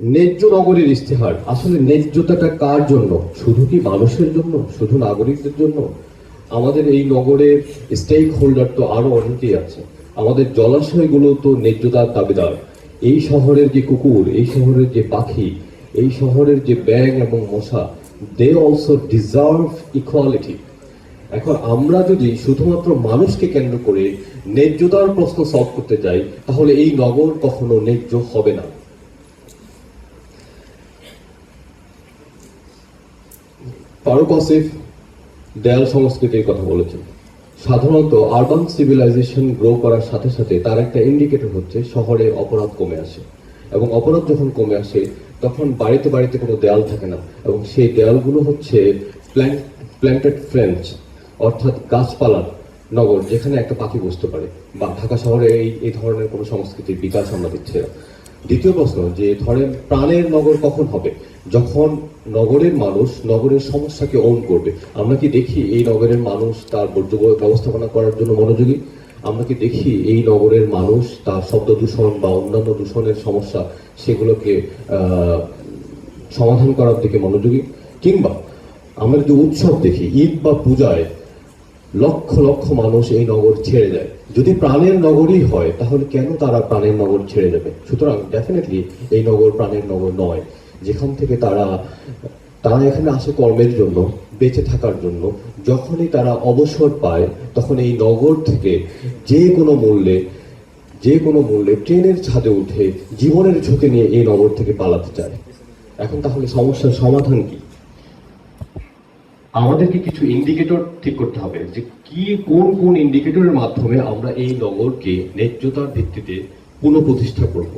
ন্যায্য নগরীর ইস্তেহার। আসলে ন্যায্যতাটা কার জন্য? শুধু কি মানুষের জন্য? শুধু নাগরিকদের জন্য? আমাদের এই নগরের স্টেক হোল্ডার তো আরও অনেকেই আছে। আমাদের জলাশয়গুলো তো ন্যায্যতার দাবিদার। এই শহরের যে কুকুর, এই শহরের যে পাখি, এই শহরের যে ব্যাং এবং মশা দে অলসো ডিজার্ভ ইকুয়ালিটি এখন আমরা যদি শুধুমাত্র মানুষকে কেন্দ্র করে ন্যায্যতার প্রশ্ন সলভ করতে যাই, তাহলে এই নগর কখনো ন্যায্য হবে না। ফারুক আসিফ দেয়াল সংস্কৃতির কথা বলেছেন। সাধারণত আরবান সিভিলাইজেশন গ্রো করার সাথে সাথে তার একটা ইন্ডিকেটর হচ্ছে শহরে অপরাধ কমে আসে। এবং অপরাধ যখন কমে আসে, তখন বাড়িতে বাড়িতে কোনো দেয়াল থাকে না। এবং সেই দেয়ালগুলো হচ্ছে প্ল্যান্টেড ফ্রেঞ্চ, অর্থাৎ গাছপালার নগর, যেখানে একটা পাখি বসতে পারে। বা ঢাকা শহরে এই এই ধরনের কোনো সংস্কৃতির বিকাশ আমরা দিচ্ছে না। দ্বিতীয় প্রশ্ন যে ধরেন প্রাণের নগর কখন হবে? যখন নগরের মানুষ নগরের সমস্যাকে ওন করবে। আমরা কি দেখি এই নগরের মানুষ তার বর্জ্য ব্যবস্থাপনা করার জন্য মনোযোগী? আমরা কি দেখি এই নগরের মানুষ তার শব্দ দূষণ বা অন্যান্য দূষণের সমস্যা সেগুলোকে সমাধান করার দিকে মনোযোগী? কিংবা আমরা যদি উৎসব দেখি, ঈদ বা পূজায় লক্ষ লক্ষ মানুষ এই নগর ছেড়ে দেয়। যদি প্রাণের নগরই হয়, তাহলে কেন তারা প্রাণের নগর ছেড়ে দেবে? সুতরাং ডেফিনেটলি এই নগর প্রাণের নগর নয়। যেখান থেকে তারা তারা এখানে আসে কর্মের জন্য, বেঁচে থাকার জন্য। যখনই তারা অবসর পায়, তখন এই নগর থেকে যে কোনো মূল্যে, যে কোনো মূল্যে ট্রেনের ছাদে উঠে জীবনের ঝুঁকি নিয়ে এই নগর থেকে পালাতে চায়। এখন তাহলে সমস্যার সমাধান কি? আমাদেরকে কিছু ইন্ডিকেটর ঠিক করতে হবে যে কি, কোন কোন ইন্ডিকেটরের মাধ্যমে আমরা এই নগরকে ন্যায্যতার ভিত্তিতে পুনঃপ্রতিষ্ঠা করব।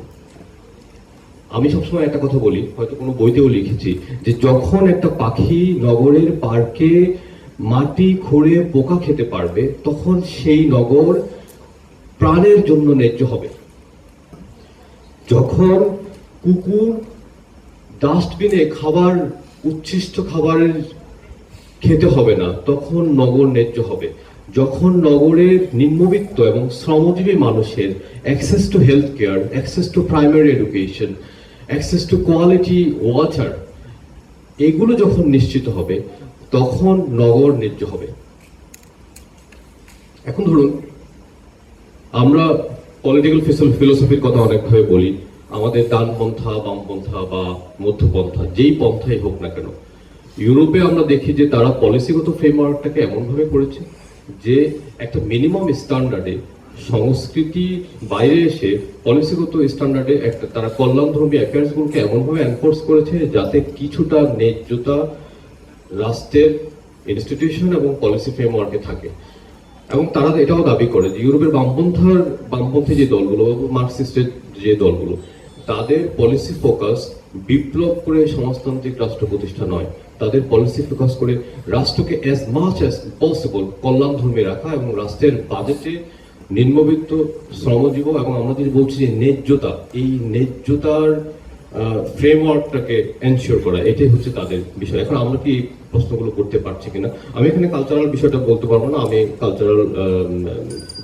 আমি সবসময় একটা কথা বলি, হয়তো কোনো বইতেও লিখেছি, যে যখন একটা পাখি নগরের পার্কে মাটি খুঁড়ে পোকা খেতে পারবে, তখন সেই নগর প্রাণের জন্য ন্যায্য হবে। যখন কুকুর ডাস্টবিনে খাবার, উচ্ছিষ্ট খাবারের খেতে হবে না, তখন নগর ন্যায্য হবে। যখন নগরের নিম্নবিত্ত এবং শ্রমজীবী মানুষের access to health care access to primary education access to quality water এগুলো যখন নিশ্চিত হবে, তখন নগর ন্যায্য হবে। এখন ধরুন, আমরা পলিটিক্যাল ফিলোসফির কথা অনেকভাবে বলি, আমাদের ডানপন্থা, বামপন্থা বা মধ্যপন্থা, যেই পন্থাই হোক না কেন। ইউরোপে আমরা দেখি যে তারা পলিসিগত ফ্রেমওয়ার্কটাকে এমনভাবে করেছে যে একটা মিনিমাম স্ট্যান্ডার্ডে সংস্কৃতি বাইরে এসে পলিসিগত স্ট্যান্ডার্ডে একটা তারা কল্যাণধর্মী অ্যাফেয়ার্সগুলোকে এমনভাবে এনফোর্স করেছে যাতে কিছুটা ন্যায্যতা রাষ্ট্রের ইনস্টিটিউশন এবং পলিসি ফ্রেমওয়ার্কে থাকে। এবং তারা এটাও দাবি করে যে ইউরোপের বামপন্থার, বামপন্থী যে দলগুলো, মার্কসিস্টের যে দলগুলো, তাদের পলিসি ফোকাস বিপ্লব করে সমাজতান্ত্রিক রাষ্ট্র প্রতিষ্ঠা নয়। তাদের পলিসি ফোকাস করে রাষ্ট্রকে অ্যাজ মাচ অ্যাজ পসিবল কল্যাণ ধর্মে রাখা এবং রাষ্ট্রের বাজেটে নিম্নবিত্ত শ্রমজীব এবং যদি বলছি যে ন্যায্যতা, এই ন্যায্যতার ফ্রেমওয়ার্কটাকে এনশিওর করা, এটাই হচ্ছে তাদের বিষয়। এখন আমরা কি প্রশ্নগুলো করতে পারছি কিনা? আমি এখানে কালচারাল বিষয়টা বলতে পারব না, আমি কালচারাল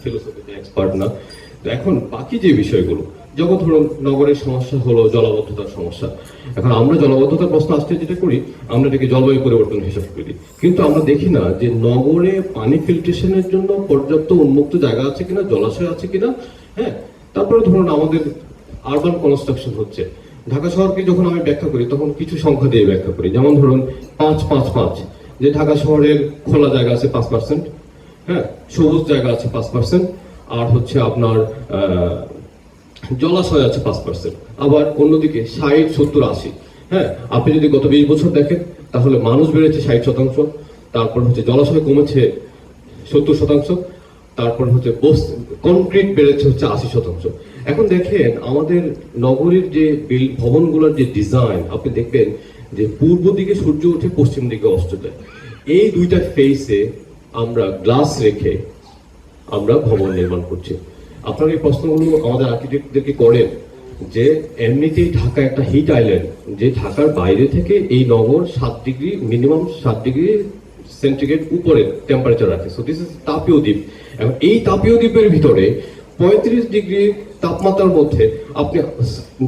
ফিলোসফিতে এক্সপার্ট না। তো এখন বাকি যে বিষয়গুলো ধরুন নগরের সমস্যা হলো জলাবদ্ধতার সমস্যা। এখন আমরা জলাবদ্ধতার প্রশ্ন আসতে যেটা করি, আমরা এটাকে জলবায়ু পরিবর্তন হিসাব করি। কিন্তু আমরা দেখি না যে নগরে পানি ফিল্ট্রেশনের জন্য পর্যাপ্ত উন্মুক্ত জায়গা আছে কিনা, জলাশয় আছে কিনা হ্যাঁ? তারপরে ধরুন আমাদের আরবান কনস্ট্রাকশন হচ্ছে। ঢাকা শহরকে যখন আমি ব্যাখ্যা করি, তখন কিছু সংখ্যা দিয়ে ব্যাখ্যা করি। যেমন ধরুন পাঁচ পাঁচ পাঁচ। যে ঢাকা শহরের খোলা জায়গা আছে পাঁচ পার্সেন্ট হ্যাঁ? সবুজ জায়গা আছে পাঁচ পার্সেন্ট আর হচ্ছে আপনার জলাশয় আছে পাঁচ পার্সেন্ট আবার অন্যদিকে ষাট, সত্তর, আশি। হ্যাঁ আপনি যদি গত বিশ বছর দেখেন, তাহলে মানুষ বেড়েছে ষাট শতাংশ। তারপর হচ্ছে জলাশয় কমেছে সত্তর শতাংশ। তারপর হচ্ছে কনক্রিট বেড়েছে হচ্ছে আশি শতাংশ। এখন দেখেন, আমাদের নগরীর যে বিল- ভবনগুলোর যে ডিজাইন আপনি দেখবেন যে পূর্ব দিকে সূর্য উঠে পশ্চিম দিকে অস্ত যায়। এই দুইটা ফেসে আমরা গ্লাস রেখে আমরা ভবন নির্মাণ করছি। আপনারা এই প্রশ্নগুলো আমাদের আর্কিটেক্টদেরকে করেন? যে এমনিতেই ঢাকা একটা হিট আইল্যান্ড যে ঢাকার বাইরে থেকে এই নগর সাত ডিগ্রি মিনিমাম সাত ডিগ্রি সেন্টিগ্রেড উপরে টেম্পারেচার রাখে। সো দিস ইজ তাপীয় দ্বীপ এবং এই তাপীয় দ্বীপের ভিতরে পঁয়ত্রিশ ডিগ্রি তাপমাত্রার মধ্যে আপনি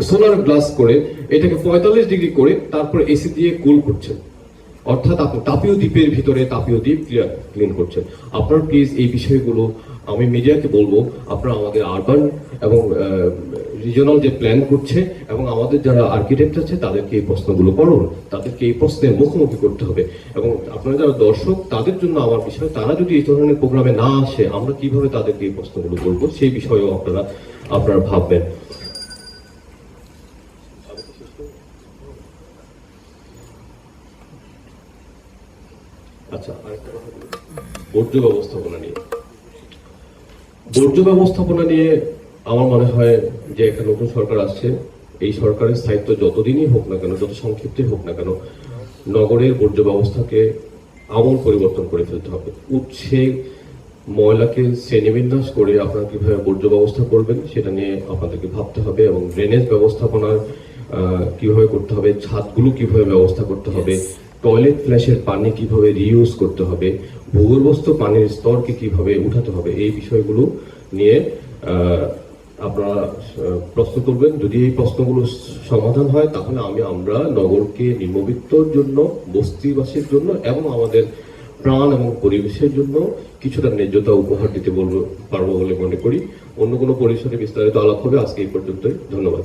সোলার গ্লাস করে এটাকে পঁয়তাল্লিশ ডিগ্রি করে তারপর এসি দিয়ে কুল করছেন। অর্থাৎ আপনি তাপীয় দ্বীপের ভিতরে তাপীয় দ্বীপ ক্লিয়ার ক্লিন করছেন। আপনার প্লিজ এই বিষয়গুলো আমি মিডিয়াকে বলব। আপনারা আমাদের আরবান এবং রিজনাল যে প্ল্যান করছে এবং আমাদের যারা আর্কিটেক্ট আছে, তাদেরকে এই প্রশ্নগুলো করুন। তাদেরকে এই প্রশ্নের মুখোমুখি করতে হবে। এবং আপনারা যারা দর্শক, তাদের জন্য আমার বিষয়, তারা যদি এই ধরনের প্রোগ্রামে না আসে, আমরা কীভাবে তাদেরকে এই প্রশ্নগুলো করব? সেই বিষয়েও আপনারা আপনারা ভাববেন। আচ্ছা। বর্জ্য ব্যবস্থাপনা নিয়ে। বর্জ্য ব্যবস্থাপনা নিয়ে আমার মনে হয় যে একটা নতুন সরকার আসছে, এই সরকারের স্থায়িত্ব যতদিনই হোক না কেন, যত সংক্ষিপ্তই হোক না কেন, নগরের বর্জ্য ব্যবস্থাকে আমূল পরিবর্তন করে ফেলতে হবে। উৎসে ময়লাকে শ্রেণীবিন্যাস করে আপনারা কীভাবে বর্জ্য ব্যবস্থা করবেন, সেটা নিয়ে আপনাদেরকে ভাবতে হবে এবং ড্রেনেজ ব্যবস্থাপনার কীভাবে করতে হবে, ছাদগুলো কীভাবে ব্যবস্থা করতে হবে টয়লেট ফ্ল্যাশের পানি কীভাবে রিইউজ করতে হবে, ভূগর্ভস্থ পানির স্তরকে কীভাবে উঠাতে হবে, এই বিষয়গুলো নিয়ে আপনারা প্রশ্ন করবেন। যদি এই প্রশ্নগুলো সমাধান হয়, তাহলে আমি, আমরা নগরকে নিম্নবিত্তর জন্য, বস্তিবাসীর জন্য এবং আমাদের প্রাণ এবং পরিবেশের জন্য কিছুটা ন্যায্যতা উপহার দিতে বলব, পারব বলে মনে করি। অন্য কোনো পরিসরে বিস্তারিত আলাপ হবে, আজকে এই পর্যন্তই। ধন্যবাদ।